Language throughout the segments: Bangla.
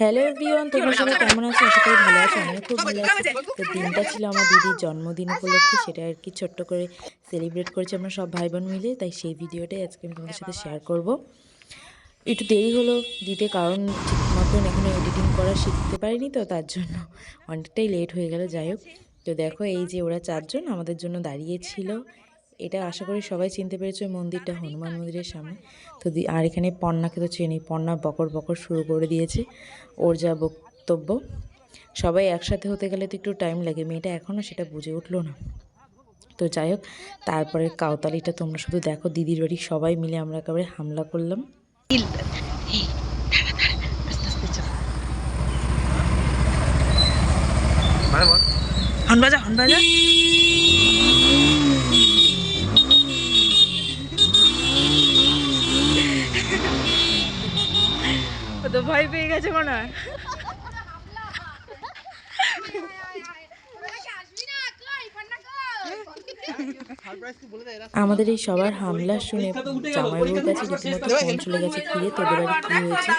হ্যালো এভরিওয়ান তোমরা সবাই কেমন আছো? আশা করি ভালো আছো। আমিও খুব ভালো আছি। তো দিনটা ছিল আমার দিদির জন্মদিন উপলক্ষে সেটা আর কি ছোট্ট করে সেলিব্রেট করেছি আমরা সব ভাই বোন মিলে তাই সেই ভিডিওটাই আজকে আমি তোমাদের সাথে শেয়ার করব। একটু দেরি হলো দিতে কারণ ঠিক মতন এখনও এডিটিং করা শিখতে পারিনি তো তার জন্য অনেকটাই লেট হয়ে গেল যাই হোক। তো দেখো এই যে ওরা চারজন আমাদের জন্য দাঁড়িয়েছিল এটা আশা করি সবাই চিনতে পেরেছে, ওই মন্দিরটা হনুমান মন্দিরের সামনে। তো আর এখানে পন্নাকে তো চিনি, পন্না বকর বকর শুরু করে দিয়েছে, ওর যা বক্তব্য। সবাই একসাথে হতে গেলে তো একটু টাইম লাগে, মেয়েটা এখনও সেটা বুঝে উঠল না। তো যাই হোক, তারপরে কাউতালিটা তোমরা শুধু দেখো, দিদির বাড়ি সবাই মিলে আমরা একেবারে হামলা করলাম। হন বাজা ভয় পেয়ে গেছে মনে হয়। আমাদের এই সবার হামলা শুনে জামাইবাবুর কাছে রীতিমতো ফোন চলে গেছে, ফিরে তোদের বাড়ি কী হয়েছে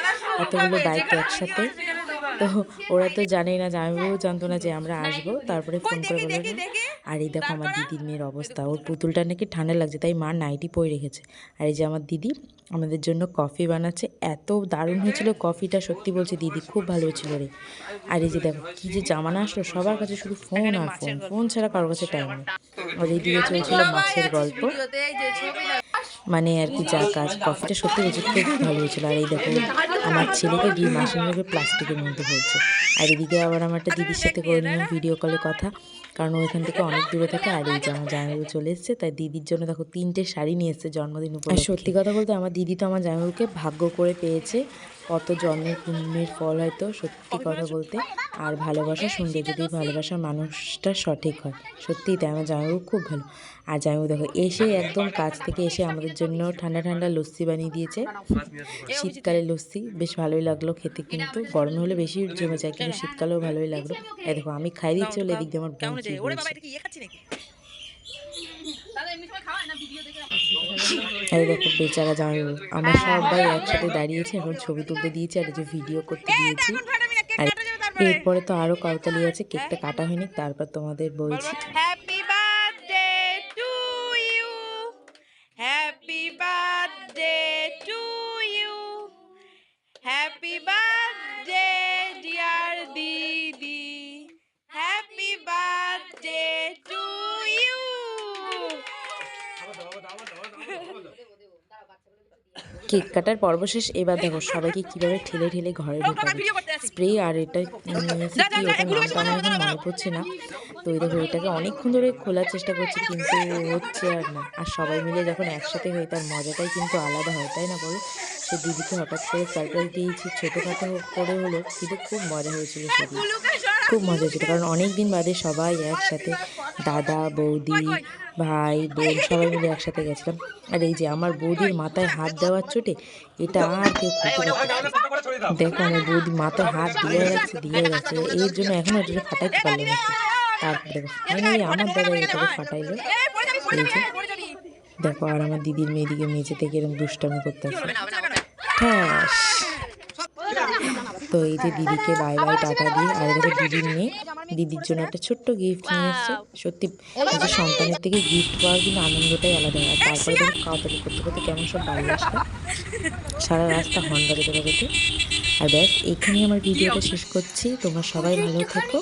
এতগুলো বাইক একসাথে তো ওরা তো জানেই না জামাইবাবু জানতো না যে আমরা আসব তারপরে ফোন করে বলে আর এই দেখো আমার দিদির মেয়ের অবস্থা ওর পুতুলটা নাকি ঠান্ডা লাগছে তাই মা নাইটি পরে রেখেছে। আর এই যে আমার দিদি আমাদের জন্য কফি বানাচ্ছে এত দারুণ হয়েছিল কফিটা সত্যি বলছি দিদি খুব ভালো হয়েছিল রে। আর এই যে দেখো কী যে জামানা আসলো সবার কাছে শুধু ফোন আর ফোন ফোন ছাড়া কারোর কাছে টাইম নেই। আর এই দিকে চলছিল মাছের গল্প। মানে আর কি যা কাজ কফিটা সত্যি বলছি খুব ভালো হয়েছিল। আর এই দেখো আমার ছেলেকে গিয়ে মাসির প্লাস্টিকের মধ্যে ভরছে আর এদিকে আবার আমার একটা দিদির সাথে করে নিলাম ভিডিও কলে কথা। কারণ ওইখান থেকে অনেক দূরে থাকে আর এই যে আমার জামাইবাবু চলে এসছে। তাই দিদির জন্য দেখো তিনটে শাড়ি নিয়ে এসছে জন্মদিন উপর সত্যি কথা বলতে আমার দিদি তো আমার জামাইবাবুকে ভাগ্য করে পেয়েছে। কত জন্মের পুণ্যের ফল হয়তো সত্যি কথা বলতে। আর ভালোবাসা সুন্দর যদি ভালোবাসার মানুষটা সঠিক হয়। সত্যিই তাই আমার জামাইবাবু খুব ভালো। আর জামাইবাবু দেখো এসে একদম কাছ থেকে এসে আমাদের জন্য ঠান্ডা ঠান্ডা লস্যি বানিয়ে দিয়েছে। শীতকালে লস্যি বেশ ভালোই লাগল খেতে কিন্তু। গরমে হলে বেশি জমে যায় কিন্তু শীতকালেও ভালোই লাগল। এই দেখো আমি খাই দিচ্ছি বলে এদিক দিয়ে আমার বোন কি ওরে বাবা এটা কি ইয়ে খাচ্ছি নাকি এই দেখো বেচারা জামাইবাবু আমরা সবাই একসাথে দাঁড়িয়েছি এখন ছবি তুলতে দিয়েছি আর যে ভিডিও করতে দিয়েছি আর এরপরে তো আরও কাউতালি আছে কেকটা কাটা হয়নি তারপর তোমাদের বলছি happy birthday to you happy birthday to you happy cake কাটার পর্ব শেষ। এবার দেখো সবাইকে কীভাবে ঠেলে ঠেলে ঘরে ঢোকাবে। স্প্রে আর এটা কি ওটার নামটা আমার এখন মনে পড়ছে না। তো এই দেখো এটাকে অনেকক্ষণ ধরে খোলার চেষ্টা করছি কিন্তু হচ্ছে আর না। আর সবাই মিলে যখন একসাথে হই তার মজাটাই কিন্তু আলাদা হয় তাই না বলো? সে দিদিকে হঠাৎ করে সারপ্রাইজ দিয়েছি ছোটোখাটো করে হলো কিন্তু খুব মজা হয়েছিল সেদিন। খুব মজা হয়েছিল। কারণ অনেক দিন বাদে সবাই একসাথে, দাদা, বৌদি, ভাই, বোন সবাই মিলে একসাথে গেছিলাম। আর এই যে আমার বৌদির মাথায় হাত দেওয়ার চোটে এটা আর কেউ না। দেখো আমার বৌদি মাথায় হাত দিয়ে যাচ্ছে দিয়ে যাচ্ছে এর জন্য এখনও এটাকে ফাটাইতে পারল না। তারপর দেখো ফাইনালি আমার দাদা এটাকে ফাটাইলো। দেখো আর আমার দিদির মেয়েদিকে মেঝে থেকে এরকম দুষ্টামি করতে হ্যাঁ তো এই যে দিদিকে বাই বাই টাটা দিয়ে আর দেখো দিদি নিয়ে দিদির জন্য একটা ছোট্ট গিফট নিয়ে এসছে। সত্যি যে সন্তানের থেকে গিফট পাওয়ার কিন্তু আনন্দটাই আলাদা আর তারপরে দেখো কাউতালি করতে করতে কেমন সব বাড়ি আসবে সারা রাস্তা হন্ডা যেতে আর ব্যাস এখানেই আমার ভিডিওটা শেষ করছি। তোমরা সবাই ভালো থেকো।